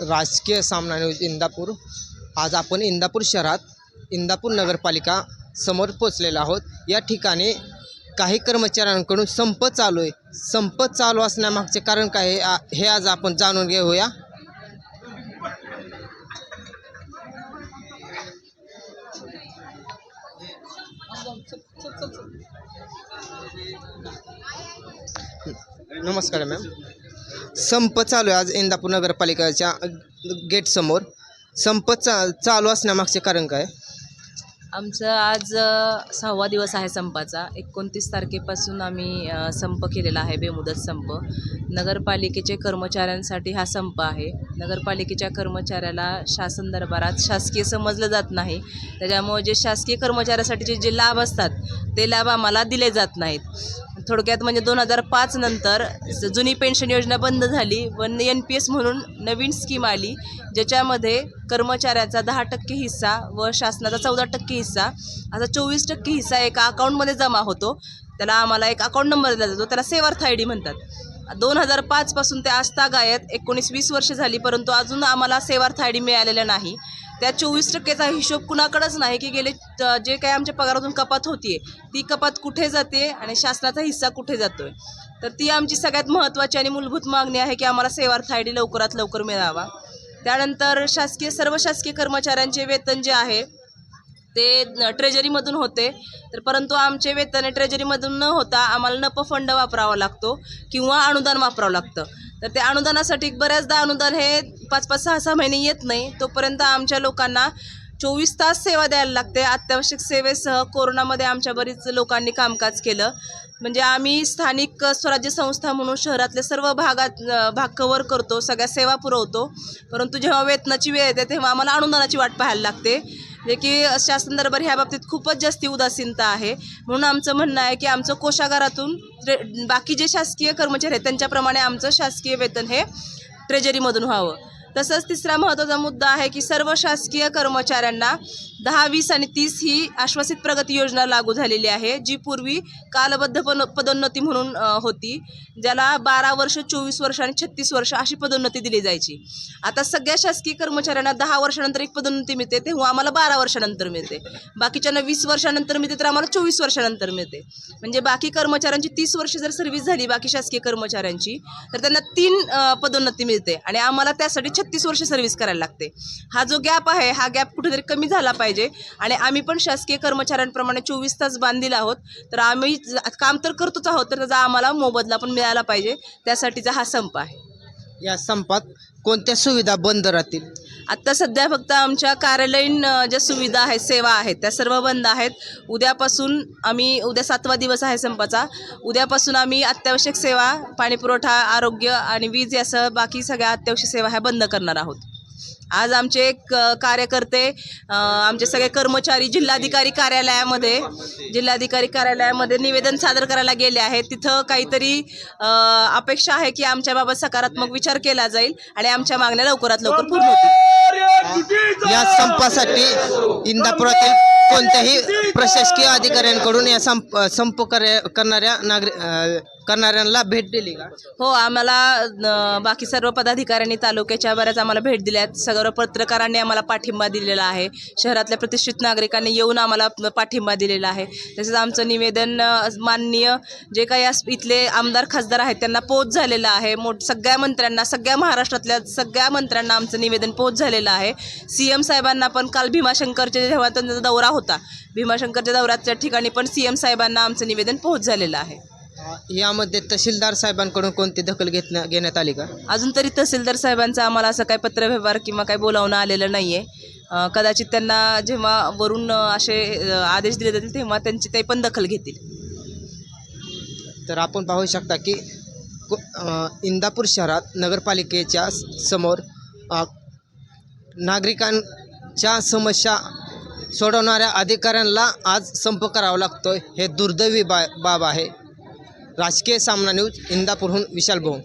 राजकीय सामना न्यूज इंदापूर. आज आपण इंदापूर शहरात इंदापूर नगरपालिका समोर पोचलेलो आहोत. या ठिकाणी काही कर्मचाऱ्यांकडून संप चालू आहे. संप चालू असण्यामागचे कारण काय हे आज आपण जाणून घेऊया. नमस्कार मॅम. संप चालू आहे आज इंदापूर नगरपालिकेच्या गेटसमोर संप चा चालू असण्यामागचे कारण काय? आमचं आज सहावा दिवस आहे संपाचा. एकोणतीस तारखेपासून आम्ही संप केलेला आहे बेमुदत संप. नगरपालिकेचे कर्मचाऱ्यांसाठी हा संप आहे. नगरपालिकेच्या कर्मचाऱ्याला शासन दरबारात शासकीय समजलं जात नाही. त्याच्यामुळे जे शासकीय कर्मचाऱ्यासाठीचे जे लाभ असतात ते लाभ आम्हाला दिले जात नाहीत. थोडक्यात म्हणजे दोन हजार पाच नंतर जुनी पेन्शन योजना बंद झाली व एन पी एस म्हणून नवीन स्कीम आली ज्याच्यामध्ये कर्मचाऱ्याचा दहा टक्के हिस्सा व शासनाचा चौदा टक्के हिस्सा असा चोवीस टक्के हिस्सा एका अकाउंटमध्ये जमा होतो. त्याला आम्हाला एक अकाउंट नंबर दिला जातो त्याला सेवार्थ आय डी म्हणतात. दोन हजार पाचपासून ते आजतागायत एकोणीस वीस वर्ष झाली परंतु अजून आम्हाला सेवार्थ आय डी मिळालेला नाही. त्या चोवीस टक्केचा हिशोब कुणाकडंच नाही की गेले जे काही आमच्या पगारातून कपात होतीये ती कपात कुठे जाते आणि शासनाचा हिस्सा कुठे जातोय? तर ती आमची सगळ्यात महत्त्वाची आणि मूलभूत मागणी आहे की आम्हाला सेवार्थ आय डी लवकरात लवकर मिळावा. त्यानंतर शासकीय सर्व शासकीय कर्मचाऱ्यांचे वेतन जे आहे ते ट्रेजरीमधून होते. तर परंतु आमचे वेतन ट्रेजरीमधून न होता आम्हाला नप फंड वापरावा लागतो किंवा अनुदान वापरावं लागतं. तर ते अनुदानासाठी बऱ्याचदा अनुदान हे पाच पाच सहा सहा महिने येत नाही. तोपर्यंत आमच्या लोकांना चोवीस तास सेवा द्यायला लागते. अत्यावश्यक सेवेसह कोरोनामध्ये आमच्या बरीच लोकांनी कामकाज केलं. म्हणजे आम्ही स्थानिक स्वराज्य संस्था म्हणून शहरातल्या सर्व भागात भाग कवर करतो सगळ्या सेवा पुरवतो. परंतु जेव्हा वेतनाची वेळ येते तेव्हा आम्हाला अनुदानाची वाट पाहायला लागते. जे की शासन दरबार ह्या बाबतीत खूपच जास्ती उदासीनता आहे. म्हणून आमचं म्हणणं आहे की आमचं कोशागारातून ट्रे बाकी जे शासकीय कर्मचारी आहेत त्यांच्याप्रमाणे आमचं शासकीय वेतन हे ट्रेजरीमधून व्हावं. तसंच तिसरा महत्त्वाचा मुद्दा आहे की सर्व शासकीय कर्मचाऱ्यांना दहा वीस आणि तीस ही आश्वासित प्रगती योजना लागू झालेली आहे जी पूर्वी कालबद्ध पन पदोन्नती म्हणून होती ज्याला बारा वर्ष चोवीस वर्ष आणि छत्तीस वर्ष अशी पदोन्नती दिली जायची. आता सगळ्या शासकीय कर्मचाऱ्यांना दहा वर्षानंतर एक पदोन्नती मिळते तेव्हा आम्हाला बारा वर्षानंतर मिळते. बाकीच्यांना वीस वर्षानंतर मिळते तर आम्हाला चोवीस वर्षानंतर मिळते. म्हणजे बाकी कर्मचाऱ्यांची तीस वर्ष जर सर्व्हिस झाली बाकी शासकीय कर्मचाऱ्यांची तर त्यांना तीन पदोन्नती मिळते. आणि आम्हाला त्यासाठी छत्तीस वर्ष सर्व्हिस करायला लागते. हा जो गॅप आहे हा गॅप कुठेतरी कमी झाला पाहिजे. आणि आम्ही पण शासकीय कर्मचाऱ्यांप्रमाणे चोवीस तास बांधील आहोत. तर आम्ही काम तर करतोच आहोत तर त्याचा आम्हाला मोबदला पण मिळाला पाहिजे. त्यासाठीचा हा संप आहे. या संपात कोणत्या सुविधा बंद राहतील? आत्ता सध्या फक्त आमच्या कार्यालयीन ज्या सुविधा आहेत सेवा आहेत त्या सर्व बंद आहेत. उद्यापासून आम्ही उद्या सातवा दिवस आहे संपाचा. उद्यापासून आम्ही अत्यावश्यक सेवा पाणीपुरवठा आरोग्य आणि वीज यासह बाकी सगळ्या अत्यावश्यक सेवा ह्या बंद करणार आहोत. आज आमचे एक कार्यकर्ते आमचे सगळे कर्मचारी जिल्हाधिकारी कार्यालयामध्ये जिल्हाधिकारी कार्यालयामध्ये निवेदन सादर करायला गेले आहेत. तिथं काहीतरी अपेक्षा आहे की आमच्याबाबत सकारात्मक विचार केला जाईल आणि आमच्या मागण्या लवकरात लवकर पूर्ण होतील. या संपासाठी इंदापुरातील कोणत्याही प्रशासकीय अधिकाऱ्यांकडून या संप संप कर- करणाऱ्या नागरिक करणाऱ्यांना भेट दिली का? हो आम्हाला बाकी सर्व पदाधिकाऱ्यांनी तालुक्याच्या बऱ्याच आम्हाला भेट दिल्या आहेत. सर्व पत्रकारांनी आम्हाला पाठिंबा दिलेला आहे. शहरातल्या प्रतिष्ठित नागरिकांनी येऊन आम्हाला पाठिंबा दिलेला आहे. तसेच आमचं निवेदन अ, माननीय जे काही आज इथले आमदार खासदार आहेत त्यांना पोच झालेलं आहे. मोठ सगळ्या मंत्र्यांना सगळ्या महाराष्ट्रातल्या सगळ्या मंत्र्यांना आमचं निवेदन पोच झालेलं आहे. सी एम साहेबांना पण काल भीमाशंकरचे जेव्हा त्यांचा दौरा होता भीमाशंकरच्या दौऱ्याच्या ठिकाणी पण सी एम साहेबांना आमचं निवेदन पोच झालेलं आहे. यामध्ये तहसीलदार साहेबांकडून कोणती दखल घेतण्या घेण्यात आली का? अजून तरी तहसीलदार साहेबांचा आम्हाला असं काही पत्रव्यवहार किंवा काही बोलावणं आलेलं नाही आहे कदाचित त्यांना जेव्हा वरून असे आदेश दिले जातील तेव्हा त्यांची ते पण दखल घेतील. तर आपण पाहू शकता की इंदापूर शहरात नगरपालिकेच्या समोर नागरिकांच्या समस्या सोडवणाऱ्या अधिकाऱ्यांना आज संप करावा लागतो हे दुर्दैवी बा बाब आहे. राजकीय सामना न्यूज इंदापूरहून विशाल भाऊ